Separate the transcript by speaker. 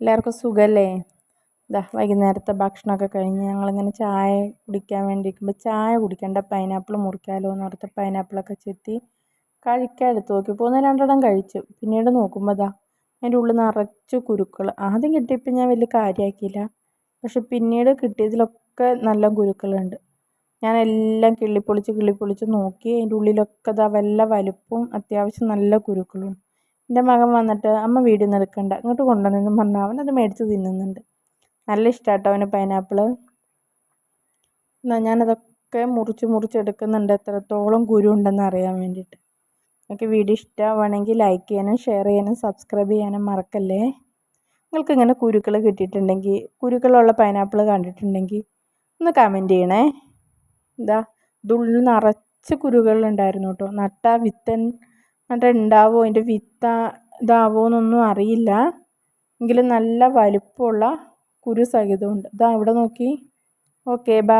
Speaker 1: എല്ലാവർക്കും സുഖമല്ലേ ഇതാ വൈകുന്നേരത്തെ ഭക്ഷണമൊക്കെ കഴിഞ്ഞ് ഞങ്ങളിങ്ങനെ ചായ കുടിക്കാൻ വേണ്ടിയിരിക്കുമ്പോൾ ചായ കുടിക്കേണ്ട പൈനാപ്പിൾ മുറിക്കാമല്ലോ എന്ന് ഓർത്ത് പൈനാപ്പിളൊക്കെ ചെത്തി കഴിക്കാൻ എടുത്ത് നോക്കിയപ്പോൾ ഒന്ന് രണ്ടെണ്ണം കഴിച്ചു. പിന്നീട് നോക്കുമ്പോൾ ഇതാ അതിന്റെ ഉള്ളിൽ നിറച്ച് കുരുക്കൾ ആദ്യം കിട്ടിയപ്പോൾ ഞാൻ വലിയ കാര്യമാക്കിയില്ല പക്ഷെ പിന്നീട് കിട്ടിയതിലൊക്കെ നല്ല കുരുക്കളുണ്ട്. ഞാൻ എല്ലാം കിള്ളിപ്പൊളിച്ച് കിള്ളിപ്പൊളിച്ച് നോക്കി. അതിന്റെ ഉള്ളിലൊക്കെ ഇതാ വല്ല വലുപ്പവും അത്യാവശ്യം നല്ല കുരുക്കളും എന്റെ മകൻ വന്നിട്ട് അമ്മ വീഡിയോ ഒന്നും എടുക്കണ്ട. ഇങ്ങോട്ട് കൊണ്ടുവന്നെന്ന് പറഞ്ഞാൽ അവൻ അത് മേടിച്ച് തിന്നുന്നുണ്ട്. നല്ല ഇഷ്ടമാട്ടോ അവന് പൈനാപ്പിൾ എന്നാൽ ഞാനതൊക്കെ മുറിച്ച് മുറിച്ച് എടുക്കുന്നുണ്ട്. എത്രത്തോളം കുരു ഉണ്ടെന്ന് അറിയാൻ വേണ്ടിയിട്ട്. നിങ്ങൾക്ക് വീഡിയോ ഇഷ്ടമാവുകയാണെങ്കിൽ ലൈക്ക് ചെയ്യാനും ഷെയർ ചെയ്യാനും സബ്സ്ക്രൈബ് ചെയ്യാനും മറക്കല്ലേ? നിങ്ങൾക്ക് ഇങ്ങനെ കുരുക്കൾ കിട്ടിയിട്ടുണ്ടെങ്കിൽ കുരുക്കളുള്ള പൈനാപ്പിൾ കണ്ടിട്ടുണ്ടെങ്കിൽ ഒന്ന് കമന്റ് ചെയ്യണേ. എന്താ ഇതുള്ളിൽ നിറച്ച് കുരുകളുണ്ടായിരുന്നു കേട്ടോ. നട്ട വിത്തൻ എന്നിട്ട് ഉണ്ടാവോ അതിന്റെ വിത്ത ഇതാവോ എന്നൊന്നും അറിയില്ല. എങ്കിലും നല്ല വലുപ്പമുള്ള കുരു സഹിതമുണ്ട്. ഇതാ ഇവിടെ നോക്കി. Okay bye.